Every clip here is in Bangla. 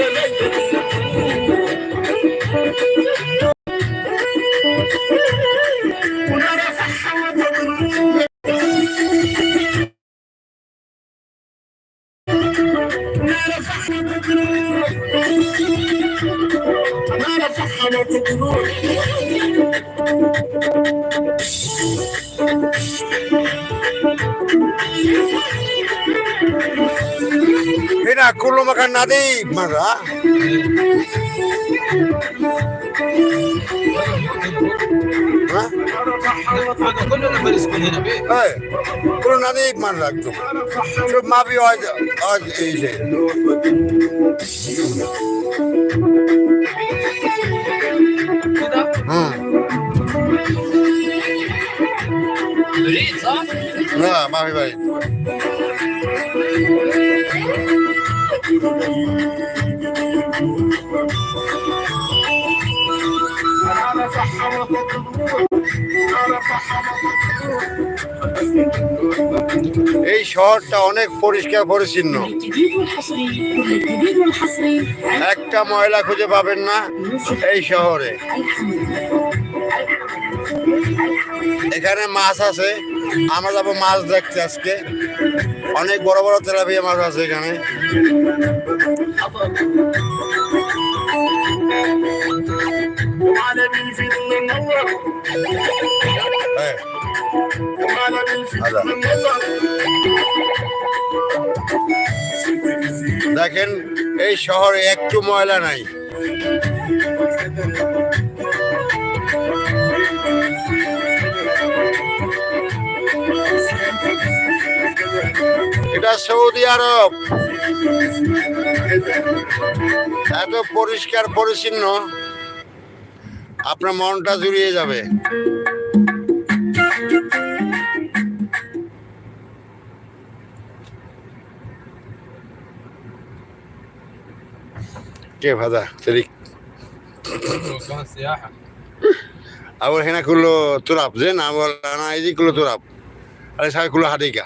Hallelujah. Mira, culo macanadi, mara. কোনো নাতে মান রাখতো সব মাপি আজ আজ এই যে। হ্যাঁ। না হ্যাঁ, মাপি ভাই। এই শহরটা অনেক পরিষ্কার পরিচ্ছন্ন। একটা ময়লা খুঁজে পাবেন না এই শহরে। এখানে মাছ আছে। আমরা যাব মাছ দেখতে আজকে। অনেক বড় বড় তেলাপিয়া মাছ আছে এখানে। হ্যাঁ। দেখেন এই শহরে একটু ময়লা নাই। এটা সৌদি আরব এত পরিষ্কার পরিচ্ছন্ন আপনার মনটা জুড়িয়ে যাবে كيف هذا تريك كمان سياحة أول هنا كله تراب زين أول أنا يجي كله تراب أنا ساوي كله حديقة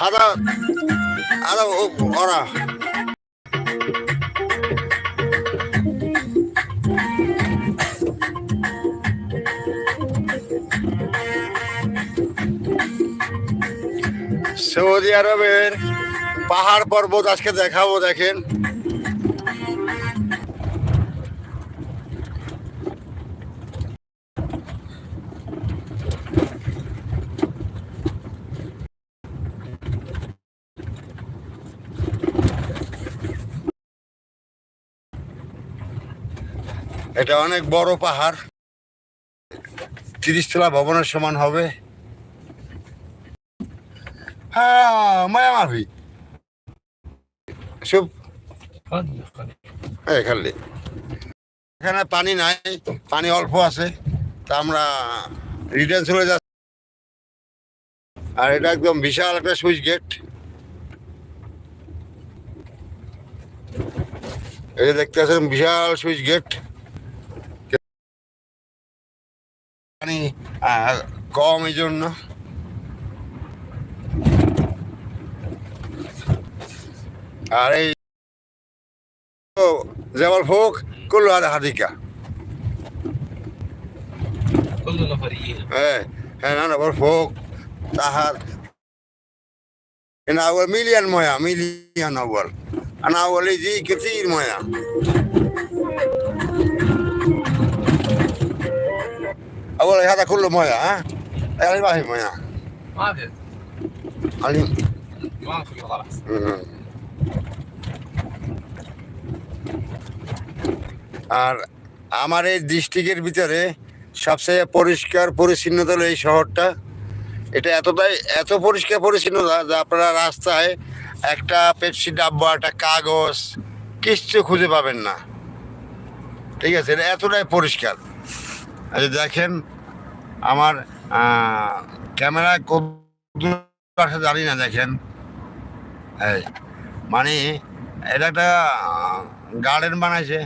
হাদা আদা ওরা সৌদি আরবের পাহাড় পর্বত আজকে দেখাবো, দেখেন। এটা অনেক বড় পাহাড়। তিরিশ তলা ভবনের সমান হবে। হ্যাঁ মায়া মাফি সব خلي خلي এই খালি এখানে পানি নাই পানি অল্প আছে তা আমরা রিটার্ন চলে যাচ্ছি আর এটা একদম বিশাল একটা সুইচ গেট এই যে দেখতে আছেন বিশাল সুইচ গেট পানি আহ, কম এই জন্য আর এই جبل فوق كله هذا حديقة كله نفريين ايه هنا انا بقول فوق تحت هنا اول مليون مويه مليون اول انا اول يجي كثير مويه اول هذا كله مويه ها يعني ما في مويه ما في علي ما في خلاص আর আমার এই ডিস্ট্রিক্টের ভিতরে সবচেয়ে পরিষ্কার পরিচ্ছন্নতা এই শহরটা। এটা এতটাই, এত পরিষ্কার পরিচ্ছন্নতা যে আপনারা রাস্তায় একটা পেপসি ডাব্বা, একটা কাগজ কিচ্ছু খুঁজে পাবেন না। ঠিক আছে, এটা এতটাই পরিষ্কার। যে দেখেন, আমার ক্যামেরা আছে জানি না, দেখেন। মানে এটা একটা গার্ডেন বানাইছে।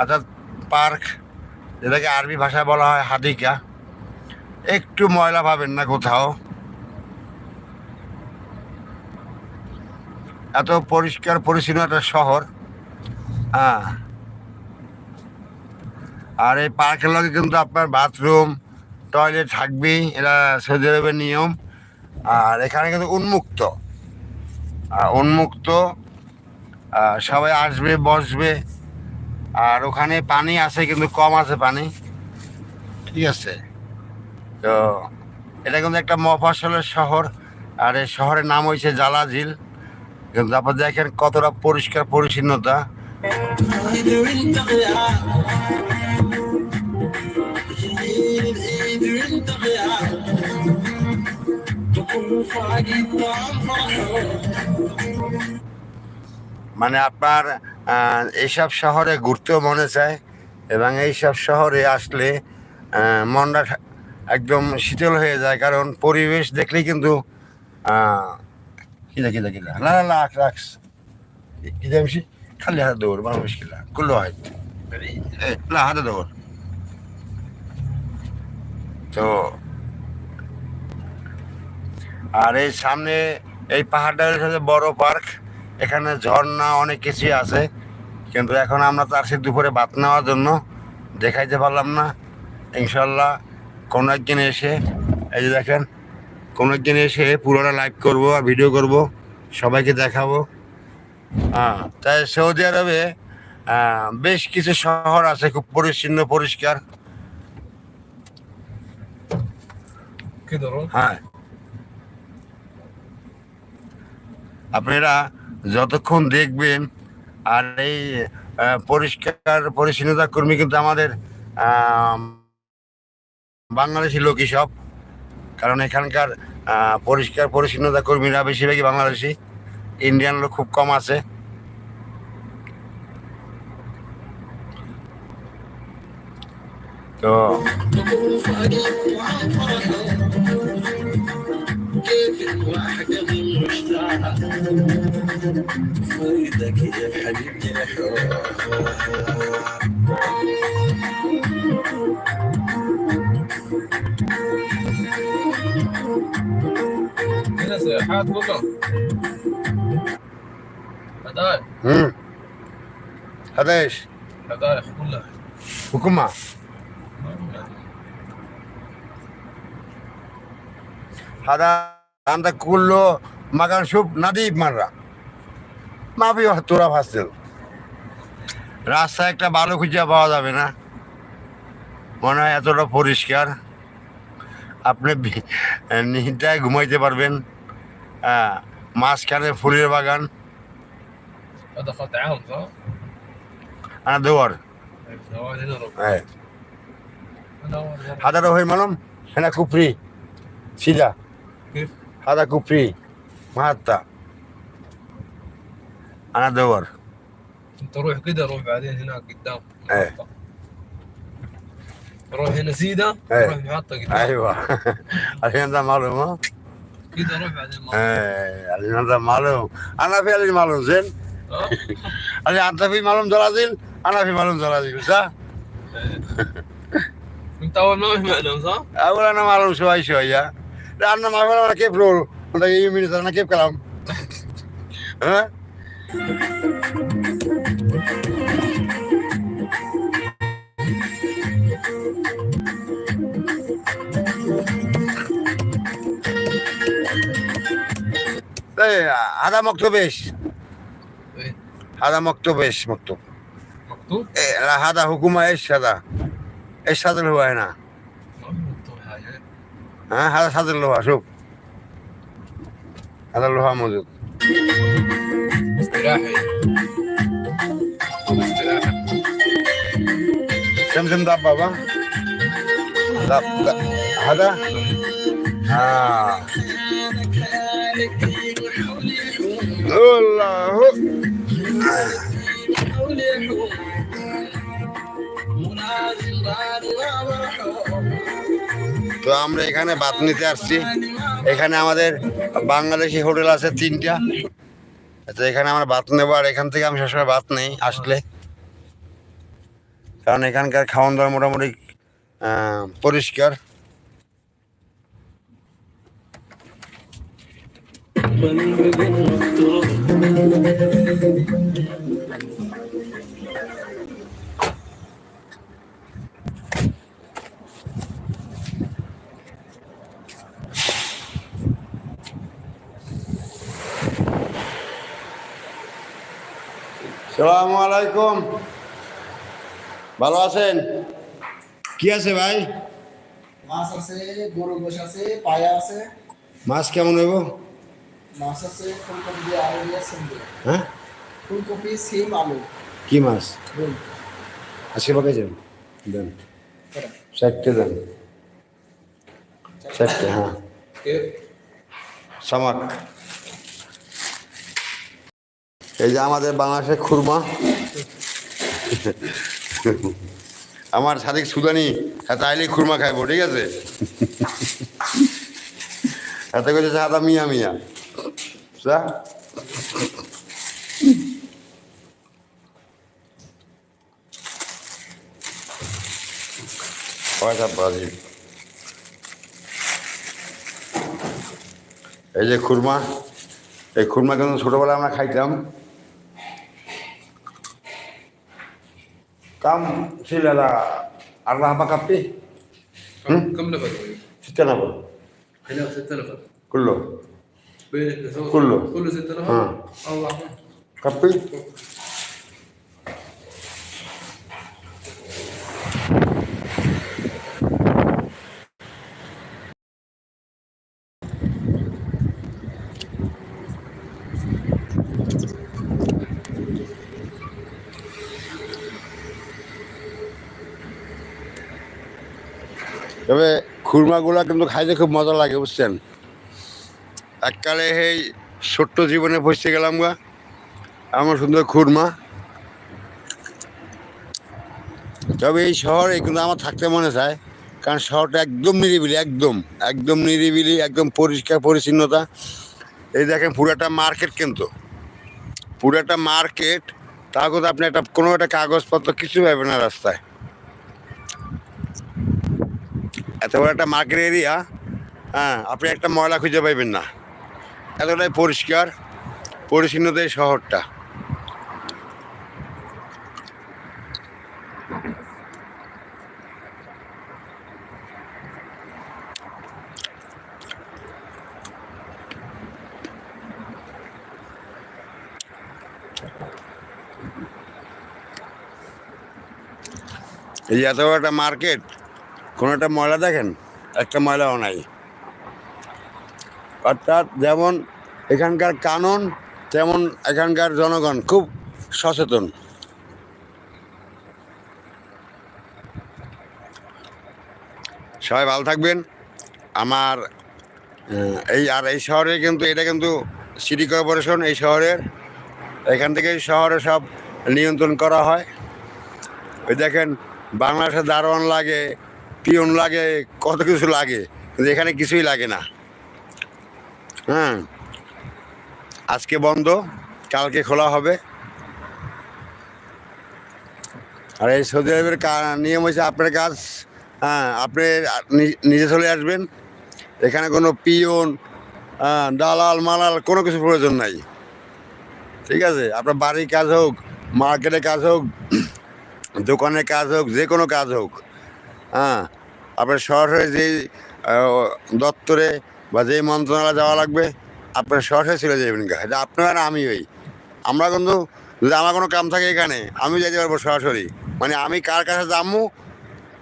অর্থাৎ পার্ক, যেটাকে আরবি ভাষায় বলা হয় হাদিকা, একটু ময়লা পাবেন না কোথাও। এত পরিষ্কার পরিচ্ছন্ন একটা শহর। হ্যাঁ। আর এই পার্কের লগে কিন্তু আপনার বাথরুম, টয়লেট থাকবেই, এটা সৌদি আরবের নিয়ম। আর এখানে কিন্তু উন্মুক্ত। উন্মুক্ত সবাই আসবে, বসবে। আর ওখানে পানি আছে, কিন্তু কম আছে পানি। ঠিক আছে? তো এটা কিন্তু একটা মফাসলের শহর, আর এই শহরের নাম হয়েছে জালাঝিল। কিন্তু আপনার দেখেন কতটা পরিষ্কার পরিচ্ছন্নতা। মানে আপনার এইসব শহরে ঘুরতেও মনে চায় এবং এইসব শহরে আসলে মনটা একদম শীতল হয়ে যায়। কারণ পরিবেশ দেখলেই কিন্তু কিনা না না না খালি হাতে দৌড়, বড় মুশকিল কুল্লো হয়। না হাতে দৌড়। তো, আর এই সামনে এই পাহাড়টা হচ্ছে বড় পার্ক। এখানে ঝর্ণা অনেক কিছুই আছে। কিন্তু এখন আমরা তার সে দুপুরে ভাত নেওয়ার জন্য দেখাইতে পারলাম না। ইনশাল্লাহ কোনো একদিন এসে এই যে দেখেন কোনো একদিন এসে পুরোটা লাইভ করব আর ভিডিও করব সবাইকে দেখাবো। হ্যাঁ তাই সৌদি আরবে বেশ কিছু শহর আছে খুব পরিচ্ছন্ন পরিষ্কার। হ্যাঁ। আপনারা যতক্ষণ দেখবেন, আর এই পরিষ্কার, পরিচ্ছন্নতা কর্মী কিন্তু আমাদের বাংলাদেশি লোকই সব। কারণ এখানকার পরিষ্কার, পরিচ্ছন্নতা কর্মীরা বেশিরভাগই বাংলাদেশি। ইন্ডিয়ান লোক খুব কম আছে। তো كيفك واحدة من مشتاقة فايدك يا حبيبتي الحب سياحات بكره هدايا امم هذا إيش؟ هدايا كلها حكومة هذا عندك كله مكان شوف نظيف مرة ما في واحد تراب হাসিল রাস্তায় একটা ভালো খুঁজে পাওয়া যাবে না মনে হয় এতটা পরিষ্কার আপনি বি- নিহিতায় ঘুমাইতে পারবেন হ্যাঁ মাঝখানে ফুলের বাগান هذا خط عام صح؟ আনা দেওয়ার هذا هنا روح হ্যাঁ هنا هو- হাদারও হয়ে মালুম হেনা কুপরি সিধা كيف؟ هذا كوبري محطة أنا دور أنت روح كده روح بعدين هناك قدام. إيه. محطة. روح هنا سيدا إيه. روح محطة قدام. أيوة. عشان ده معلوم ها؟ كده روح بعدين محطة إيه عشان ده معلوم. أنا في اللي معلوم زين؟ اللي أنت في معلوم زلازل أنا في معلوم زلازل صح؟ أنت أول ما في معلوم صح؟ أول أنا معلوم شوي شوية لأن ما أعرف أنا كيف رول أنت يمين أنا كيف كلام ها إيه هذا مكتوب إيش؟ إيه؟ هذا مكتوب إيش مكتوب؟ مكتوب؟ إيه لا هذا حكومة إيش هذا؟ إيش هذا اللي هو هنا؟ ها هذا اللي اللواء شوف. هذا اللواء موجود. كم شمشم دب بابا هذا؟ آه. الله. الله তো আমরা এখানে ভাত নিতে আসছি। এখানে আমাদের বাংলাদেশি হোটেল আছে তিনটা। তো এখানে আমরা ভাত নেব, আর এখান থেকে আমি সবসময় ভাত নেই আসলে। কারণ এখানকার খাওয়ান দাওয়া মোটামুটি পরিষ্কার। সালামু আলাইকুম। ভালো আছেন? কি আছে ভাই? মাছ আছে গরু গোশ আছে পায়া আছে। মাছ কেমন হইব? মাছ আছে ফুলকপি দিয়ে আলু দিয়ে সিম হ্যাঁ? ফুলকপি সিম আলু। কি মাছ? রুই। আজকে পাকাইছেন দেন। চারটে দেন। চারটে হ্যাঁ। সামাক। এই যে আমাদের বাংলাদেশের খুরমা। আমার সাদিক সুদানি হ্যাঁ তাইলে খুরমা খাইবো, ঠিক আছে? এত কিছু সাদা মিয়া মিয়া। বুঝলা? এই যে খুরমা, এই খুরমা কিন্তু ছোটোবেলায় আমরা খাইতাম। Cam, si le da arraba capi. كم كم نفر؟ ستة نفر هنا ستة نفر كله بين كله كله ستة نفر؟ اه الله كبي তবে খুরমাগুলা কিন্তু খাইতে খুব মজা লাগে, বুঝছেন? এককালে এই ছোট্ট জীবনে পৌঁছে গেলাম গা, আমার সুন্দর খুরমা। তবে এই শহরে কিন্তু আমার থাকতে মনে চায়, কারণ শহরটা একদম নিরিবিলি, একদম একদম নিরিবিলি, একদম পরিষ্কার পরিচ্ছন্নতা। এই দেখেন পুরাটা মার্কেট কিন্তু। পুরাটা মার্কেট তা কিন্তু আপনি একটা কোনো একটা কাগজপত্র কিছু পাবেন না রাস্তায়। এত বড় একটা মার্কেট এরিয়া হ্যাঁ আপনি একটা ময়লা খুঁজে পাইবেন না। এতটাই পরিষ্কার, পরিচ্ছন্নতা শহরটা। এই এত বড় একটা মার্কেট কোনো একটা ময়লা দেখেন, একটা ময়লাও নাই। অর্থাৎ যেমন এখানকার কানুন, তেমন এখানকার জনগণ খুব সচেতন। সবাই ভালো থাকবেন। আমার এই, আর এই শহরে কিন্তু, এটা কিন্তু সিটি কর্পোরেশন, এই শহরের। এখান থেকে শহরে সব নিয়ন্ত্রণ করা হয়। ওই দেখেন, বাংলাদেশে দারোয়ান লাগে পিয়ন লাগে কত কিছু লাগে কিন্তু এখানে কিছুই লাগে না। হ্যাঁ আজকে বন্ধ কালকে খোলা হবে। আর এই সৌদি আরবের নিয়ম হচ্ছে আপনার কাজ হ্যাঁ আপনি নিজে চলে আসবেন। এখানে কোনো পিয়ন হ্যাঁ, দালাল মালাল কোনো কিছু প্রয়োজন নাই। ঠিক আছে? আপনার বাড়ির কাজ হোক মার্কেটে কাজ হোক দোকানের কাজ হোক যে কোনো কাজ হোক। হ্যাঁ আপনার সরাসরি যেই দপ্তরে বা যেই মন্ত্রণালয়ে যাওয়া লাগবে, আপনার সরাসরি চলে যাবেন এটা আপনার আমি ওই আমরা কিন্তু, যদি আমার কোনো কাম থাকে এখানে আমি যেতে পারব সরাসরি। মানে আমি কার কাছে যাব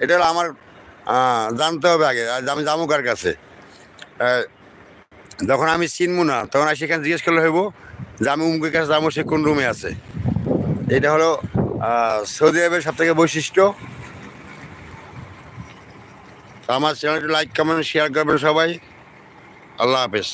এটা হলো আমার জানতে হবে আগে। আমি যাব কার কাছে? যখন আমি চিনবো না, তখন আমি সেখানে জিজ্ঞেস করলে হইব যে আমি উমুকের কাছে যাব, সে কোন রুমে আছে? এটা হলো সৌদি আরবের সব থেকে বৈশিষ্ট্য। আমার চ্যানেলটি লাইক কমেন্ট শেয়ার করবেন সবাই। আল্লাহ হাফেজ।